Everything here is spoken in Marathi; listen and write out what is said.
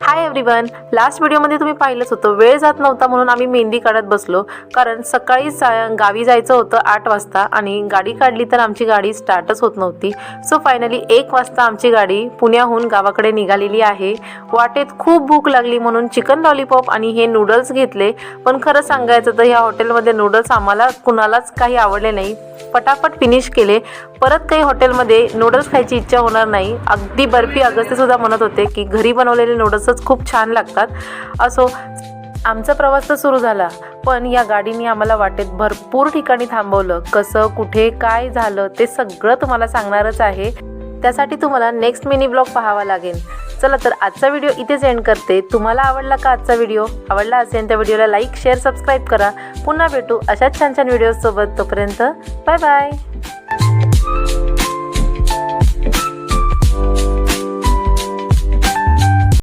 हाय एव्हरीवन लास्ट व्हिडिओमध्ये तुम्ही पाहिलंच होतं. वेळ जात नव्हता म्हणून आम्ही मेहंदी काढत बसलो. कारण सकाळी सा गावी जायचं होतं आठ वाजता आणि गाडी काढली तर आमची गाडी स्टार्टच होत नव्हती. सो फायनली एक वाजता आमची गाडी पुण्याहून गावाकडे निघालेली आहे. वाटेत खूप भूक लागली म्हणून चिकन लॉलीपॉप आणि हे नूडल्स घेतले. पण खरं सांगायचं तर ह्या हॉटेलमध्ये नूडल्स आम्हाला कुणालाच काही आवडले नाही. पटापट फिनिश केले. परत काही हॉटेलमध्ये नूडल्स खायची इच्छा होणार नाही. अगदी बर्फी अगस्ते सुद्धा म्हणत होते की घरी बनवलेले नूडल्सच खूप छान लागतात. असो आमचा प्रवास तर सुरू झाला. पण या गाडीने आम्हाला वाटेत भरपूर ठिकाणी थांबवलं. कसं कुठे काय झालं ते सगळं तुम्हाला सांगणारच आहे. त्यासाठी तुम्हाला नेक्स्ट मिनी ब्लॉग पाहावा लागेल. चला तर आजचा व्हिडिओ इथेच एंड करते. तुम्हाला आवडला का आजचा व्हिडिओ आवडला असेल तर व्हिडिओला लाईक शेअर सबस्क्राईब करा. पुन्हा भेटू अशाच छान छान व्हिडिओसोबत तोपर्यंत बाय बाय